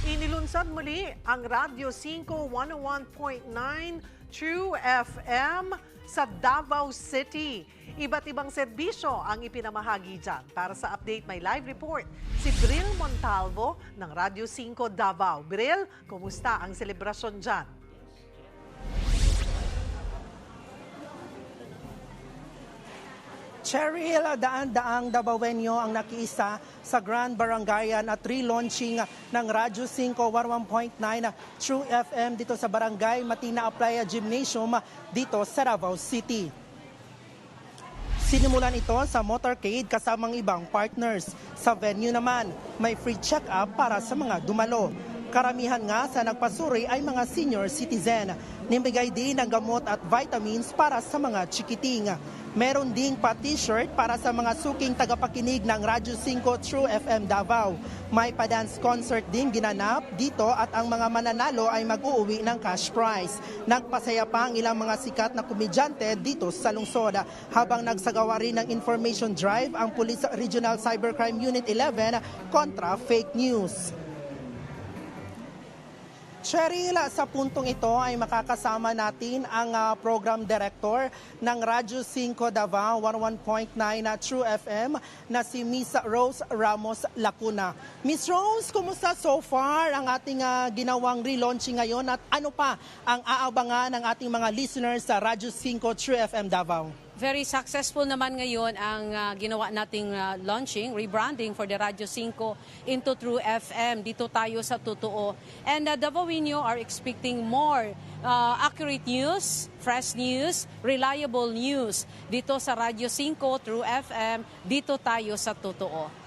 Inilunsad muli ang Radyo 5 101.9 True FM sa Davao City. Iba't ibang serbisyo ang ipinamahagi dyan. Para sa update, may live report si Bril Montalvo ng Radyo 5 Davao. Bril, kumusta ang selebrasyon dyan? Cheryl, daan-daang Dabawenyo ang nakiisa sa Grand Barangayan at relaunching ng Radyo 5 101.9 True FM dito sa Barangay Matina Aplaya Gymnasium dito sa Davao City. Sinimulan ito sa motorcade kasamang ibang partners. Sa venue naman, may free check-up para sa mga dumalo. Karamihan nga sa nagpasuri ay mga senior citizen. Nimigay din ng gamot at vitamins para sa mga chikiting. Meron ding pa t-shirt para sa mga suking tagapakinig ng Radyo 5 True FM Davao. May pa-dance concert din ginanap dito at ang mga mananalo ay mag-uuwi ng cash prize. Nagpasaya pa ang ilang mga sikat na komedyante dito sa lungsod. Habang nagsagawa rin ng information drive ang Police Regional Cybercrime Unit 11 kontra fake news. Cheryl, sa puntong ito ay makakasama natin ang ah, program director ng Radyo 5 Davao 101.9 na True FM na si Miss Rose Ramos Lacuna. Miss Rose, kumusta so far ang ating ah, ginawang relaunching ngayon at ano pa ang aabangan ng ating mga listeners sa Radyo 5 True FM Davao? Very successful naman ngayon ang ah, ginawa nating ah, launching, rebranding for the Radyo 5 into True FM. Dito tayo sa totoo. And uh, Davaoinyo are expecting more ah, accurate news, fresh news, reliable news. Dito sa Radyo 5 True FM, dito tayo sa totoo.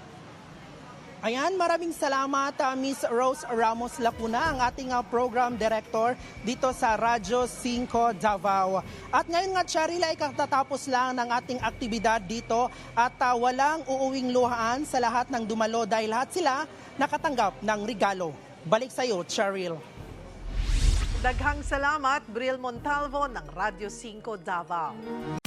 Ayan, maraming salamat ah, Miss Rose Ramos Lacuna, ang ating ah, program director dito sa Radyo 5 Davao. At ngayon nga, Cheryl, ay katatapos lang ng ating aktibidad dito at ah, walang uuwing luhaan sa lahat ng dumalo dahil lahat sila nakatanggap ng regalo. Balik sa iyo, Cheryl. Daghang salamat, Bril Montalvo ng Radyo 5 Davao.